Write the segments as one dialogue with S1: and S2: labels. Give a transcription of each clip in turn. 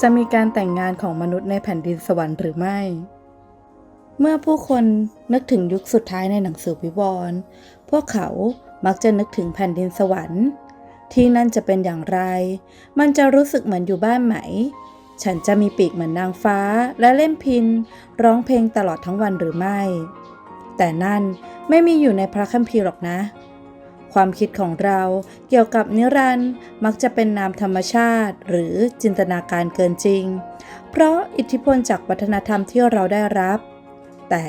S1: จะมีการแต่งงานของมนุษย์ในแผ่นดินสวรรค์หรือไม่ เมื่อผู้คนนึกถึงยุคสุดท้ายในหนังสือวิวรณ์พวกเขามักจะนึกถึงแผ่นดินสวรรค์ ที่นั่นจะเป็นอย่างไร มันจะรู้สึกเหมือนอยู่บ้านไหม ฉันจะมีปีกเหมือนนางฟ้าและเล่นพิน ร้องเพลงตลอดทั้งวันหรือไม่ แต่นั่นไม่มีอยู่ในพระคัมภีร์หรอกนะ ความคิดของเราเกี่ยวกับนิรันด์มักจะเป็นนามธรรมชาติ หรือจินตนาการเกินจริง เพราะอิทธิพลจากวัฒนธรรมที่เราได้รับ แต่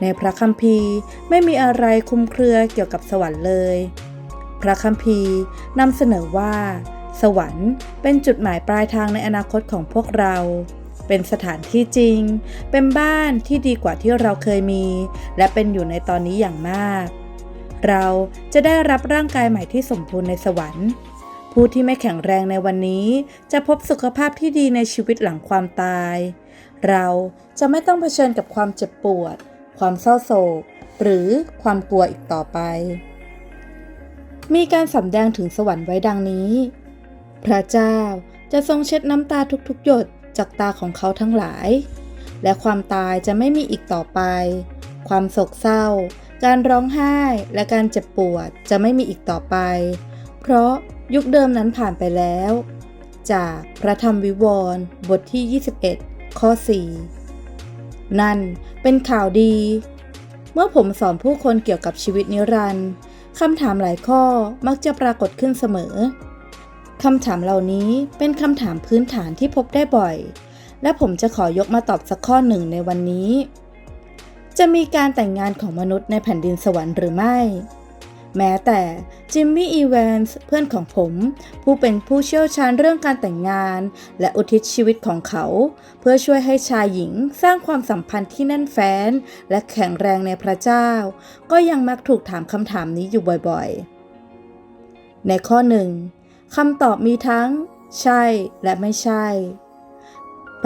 S1: ในพระคัมภีร์ไม่มีอะไรคลุมเครือเกี่ยวกับสวรรค์เลย พระคัมภีร์นำเสนอว่า สวรรค์เป็นจุดหมายปลายทางในอนาคตของพวกเราเป็นสถานที่จริง เป็นบ้านที่ดีกว่าที่เราเคยมี และเป็นอยู่ในตอนนี้อย่างมาก เราจะได้รับร่างกายใหม่ที่สมบูรณ์ในสวรรค์ ผู้ที่ไม่แข็งแรงในวันนี้ จะพบสุขภาพที่ดีในชีวิตหลังความตาย เราจะไม่ต้องเผชิญกับความเจ็บปวด ความเศร้าโศก หรือความกลัวอีกต่อไป มีการสำแดงถึงสวรรค์ไว้ดังนี้ พระเจ้าจะทรงเช็ดน้ำตาทุกๆ หยดจากตาของเขาทั้งหลาย และความตายจะไม่มีอีกต่อไป ความโศกเศร้า การร้องไห้และการเจ็บปวดจะไม่มีอีกต่อไป เพราะยุคเดิมนั้นผ่านไปแล้ว จากพระธรรมวิวรณ์บทที่ 21 ข้อ 4 นั่นเป็นข่าวดี เมื่อผมสอนผู้คนเกี่ยวกับชีวิตนิรันดร์คำถามหลายข้อมักจะปรากฏขึ้นเสมอคำถามเหล่านี้เป็นคำถามพื้นฐานที่พบได้บ่อย และผมจะขอยกมาตอบสักข้อหนึ่งในวันนี้ จะมีการแต่งงานของมนุษย์ในแผ่นดินสวรรค์หรือไม่ แม้แต่จิมมี่อีแวนส์เพื่อนของผม ผู้เป็นผู้เชี่ยวชาญเรื่องการแต่งงาน และอุทิศชีวิตของเขา เพื่อช่วยให้ชายหญิงสร้างความสัมพันธ์ที่แน่นแฟ้น และแข็งแรงในพระเจ้า ก็ยังมักถูกถามคำถามนี้อยู่บ่อยๆ ในข้อหนึ่งคำตอบมีทั้ง ใช่และไม่ใช่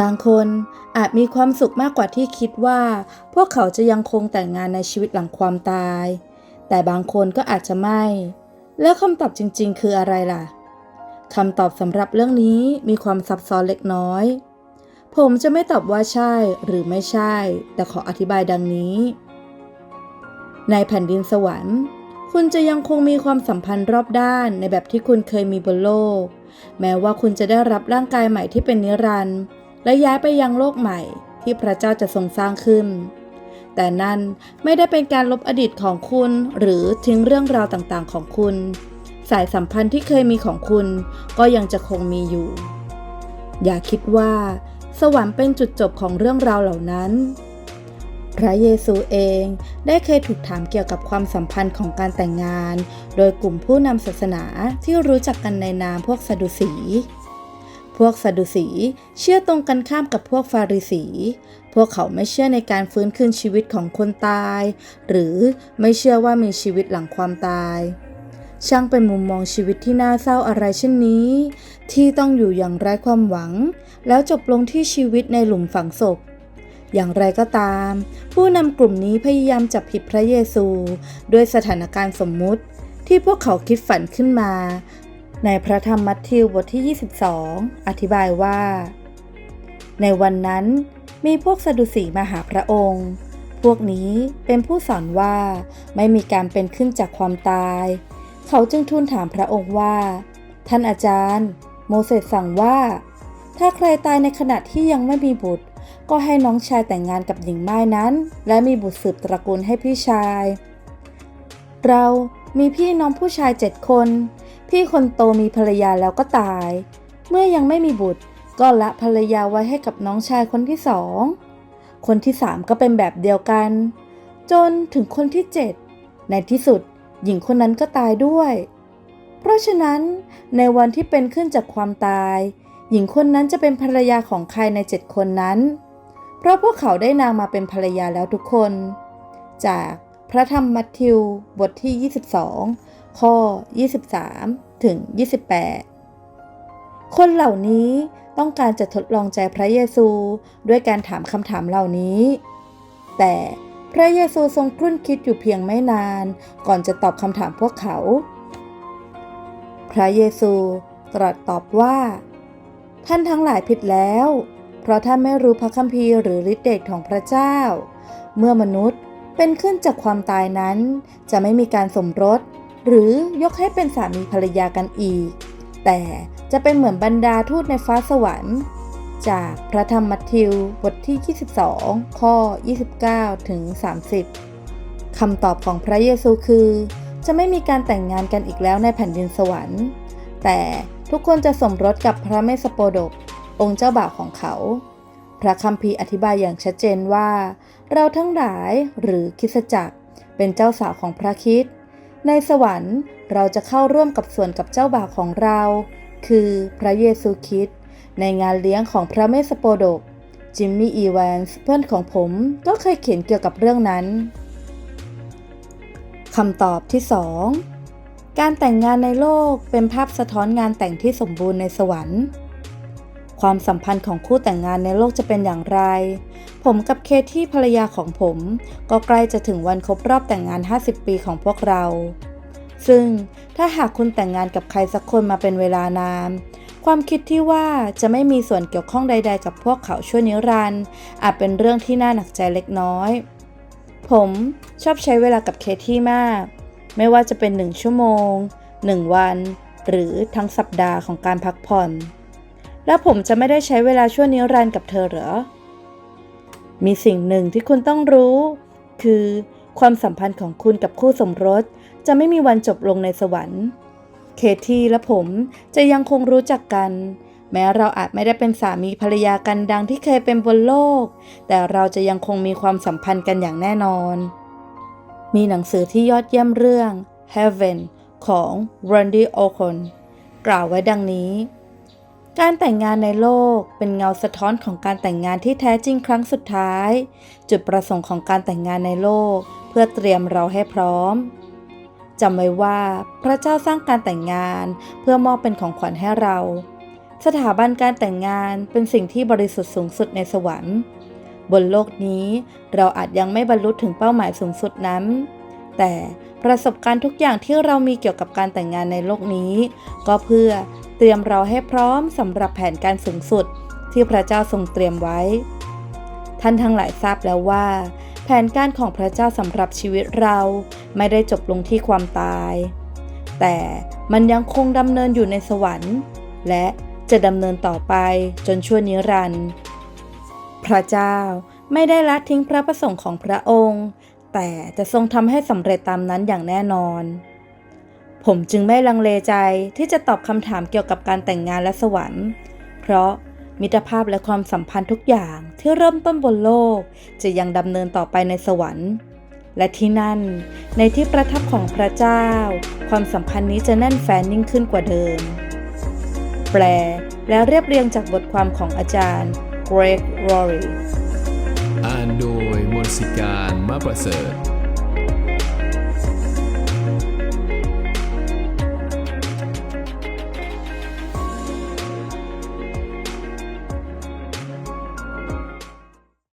S1: บางคนอาจมีความสุขมากกว่าที่คิดว่า พวกเขาจะยังคงแต่งงานในชีวิตหลังความตาย แต่บางคนก็อาจจะไม่ แล้วคำตอบจริงๆ คืออะไรล่ะคำตอบสำหรับเรื่องนี้มีความซับซ้อนเล็กน้อย ผมจะไม่ตอบว่าใช่หรือไม่ใช่ แต่ขออธิบายดังนี้ ในแผ่นดินสวรรค์ คุณจะยังคงมีความสัมพันธ์รอบด้านในแบบที่คุณเคยมีบนโลก แม้ว่าคุณจะได้รับร่างกายใหม่ที่เป็นนิรันดร์ และย้ายไปยังโลกใหม่ที่พระเจ้าจะทรงสร้างขึ้น แต่นั่นไม่ได้เป็นการลบอดีตของคุณหรือทิ้งเรื่องราวต่างๆ ของคุณ สายสัมพันธ์ที่เคยมีของคุณก็ยังจะคงมีอยู่ อย่าคิดว่า สวรรค์เป็นจุดจบของเรื่องราวเหล่านั้น พระเยซูเองได้เคยถูกถามเกี่ยวกับความสัมพันธ์ของการแต่งงาน โดยกลุ่มผู้นำศาสนาที่รู้จักกันในนามพวกซาดูสี พวกซาดูสีเชื่อตรงกันข้ามกับพวกฟาริสี พวกเขาไม่เชื่อในการฟื้นคืนชีวิตของคนตาย หรือไม่เชื่อว่ามีชีวิตหลังความตาย ช่างเป็นมุมมองชีวิตที่น่าเศร้าอะไรเช่นนี้ ที่ต้องอยู่อย่างไร้ความหวัง แล้วจบลงที่ชีวิตในหลุมฝังศพอย่างไรก็ตาม ผู้นำกลุ่มนี้พยายามจับผิดพระเยซู ด้วยสถานการณ์สมมุติที่พวกเขาคิดฝันขึ้นมา ในพระธรรมมัทธิวบทที่ 22 อธิบายว่า ในวันนั้นมีพวกสดุสีมาหาพระองค์ พวกนี้เป็นผู้สอนว่าไม่มีการเป็นขึ้นจากความตาย เขาจึงทูลถามพระองค์ว่า ท่านอาจารย์ โมเสสสั่งว่า ถ้าใครตายในขณะที่ยังไม่มีบุตร ก็ให้น้องชายแต่งงานกับหญิงไม้นั้น และมีบุตรสืบตระกูลให้พี่ชาย เรามีพี่น้องผู้ชายเจ็ดคน พี่คนโตมีภรรยาแล้วก็ตาย เมื่อยังไม่มีบุตร ก็ละภรรยาไว้ให้กับน้องชายคนที่สอง คนที่สามก็เป็นแบบเดียวกัน จนถึงคนที่เจ็ดในที่สุดหญิงคนนั้นก็ตายด้วย เพราะฉะนั้นในวันที่เป็นขึ้นจากความตาย หญิงคนนั้นจะเป็นภรรยาของใครในเจ็ดคนนั้น เพราะพวกเขาได้นางมาเป็นภรรยาแล้วทุกคน จากพระธรรมมัทธิวบทที่ 22 ข้อ 23 ถึง 28 คนเหล่านี้ต้องการจะทดลองใจพระเยซูด้วยการถามคำถามเหล่านี้ แต่พระเยซูทรงครุ่นคิดอยู่เพียงไม่นาน ก่อนจะตอบคำถามพวกเขา พระเยซูตรัสตอบว่า ท่านทั้งหลายผิดแล้ว เพราะท่านไม่รู้พระคัมภีร์หรือฤทธิเดชของพระเจ้า เมื่อมนุษย์เป็นขึ้นจากความตายนั้น จะไม่มีการสมรส หรือยกให้เป็นสามีภรรยากันอีก แต่จะเป็นเหมือนบรรดาทูตในฟ้าสวรรค์ จากพระธรรมมัทธิวบทที่ 22 ข้อ 29 ถึง 30 คำตอบของพระเยซูคือ จะไม่มีการแต่งงานกันอีกแล้วในแผ่นดินสวรรค์ แต่ทุกคนจะสมรสกับพระเมสสโปดก องค์เจ้าบ่าวของเขา พระคัมภีร์อธิบายอย่างชัดเจนว่า เราทั้งหลายหรือคิสจักรเป็นเจ้าสาวของพระคิด ในสวรรค์เราจะเข้าร่วมกับส่วนกับเจ้าบ่าวของเรา คือพระเยซูคริสต์ในงานเลี้ยงของพระเมสสโปดก จิมมี่อีแวนส์เพื่อนของผมก็เคยเขียนเกี่ยวกับเรื่องนั้นคำตอบที่ 2 การแต่งงานในโลกเป็นภาพสะท้อนงานแต่งที่สมบูรณ์ในสวรรค์ ความสัมพันธ์ของคู่แต่งงานในโลกจะเป็นอย่างไร ผมกับเคที่ภรรยาของผม ก็ใกล้จะถึงวันครบรอบแต่งงาน 50 ปีของพวกเรา ซึ่งถ้าหากคุณแต่งงานกับใครสักคนมาเป็นเวลานาน ความคิดที่ว่าจะไม่มีส่วนเกี่ยวข้องใด ๆ กับพวกเขาชั่วนิรันดร์อาจเป็นเรื่องที่น่าหนักใจเล็กน้อย ผมชอบใช้เวลากับเคที่มาก ไม่ว่าจะเป็นหนึ่งชั่วโมงหนึ่งวัน หรือทั้งสัปดาห์ของการพักผ่อน แล้วผมจะไม่ได้ใช้เวลาชั่วนิรันดร์กับเธอเหรอ มีสิ่งหนึ่งที่คุณต้องรู้ คือ ความสัมพันธ์ของคุณกับคู่สมรส จะไม่มีวันจบลงในสวรรค์ เคทีและผมจะยังคงรู้จักกัน แม้เราอาจไม่ได้เป็นสามีภรรยากันดังที่เคยเป็นบนโลก แต่เราจะยังคงมีความสัมพันธ์กันอย่างแน่นอน มีหนังสือที่ยอดเยี่ยมเรื่อง Heaven ของ Randy Ocon กล่าวไว้ดังนี้ การแต่งงานในโลกเป็นเงาสะท้อนของการแต่งงานที่แท้จริงครั้งสุดท้าย จุดประสงค์ของการแต่งงานในโลก เพื่อเตรียมเราให้พร้อมจำไว้ว่าพระเจ้าสร้างการแต่งงานเพื่อมอบเป็นของขวัญให้เรา สถาบันการแต่งงานเป็นสิ่งที่บริสุทธิ์สูงสุดในสวรรค์ บนโลกนี้เราอาจยังไม่บรรลุถึงเป้าหมายสูงสุดนั้น แต่ประสบการณ์ทุกอย่างที่เรามีเกี่ยวกับการแต่งงานในโลกนี้ ก็เพื่อ เตรียมเราให้พร้อมสำหรับแผนการสูงสุดที่พระเจ้าทรงเตรียมไว้ ท่านทั้งหลายทราบแล้วว่า แผนการของพระเจ้าสำหรับชีวิตเราไม่ได้จบลงที่ความตาย แต่มันยังคงดำเนินอยู่ในสวรรค์ และจะดำเนินต่อไปจนชั่วนิรันดร์พระเจ้าไม่ได้ละทิ้งพระประสงค์ของพระองค์ แต่จะทรงทำให้สำเร็จตามนั้นอย่างแน่นอน ผมจึงไม่ลังเลใจที่จะตอบคำถามเกี่ยวกับการแต่งงานและสวรรค์ เพราะมิตรภาพและความสัมพันธ์ทุกอย่างที่เริ่มต้นบนโลก จะยังดำเนินต่อไปในสวรรค์ และที่นั่น ในที่ประทับของพระเจ้า ความสัมพันธ์นี้จะแน่นแฟนยิ่งขึ้นกว่าเดิม แปลและเรียบเรียงจากบทความของอาจารย์ Greg Rory
S2: อ่านโดยมนสิการมาประเสริฐ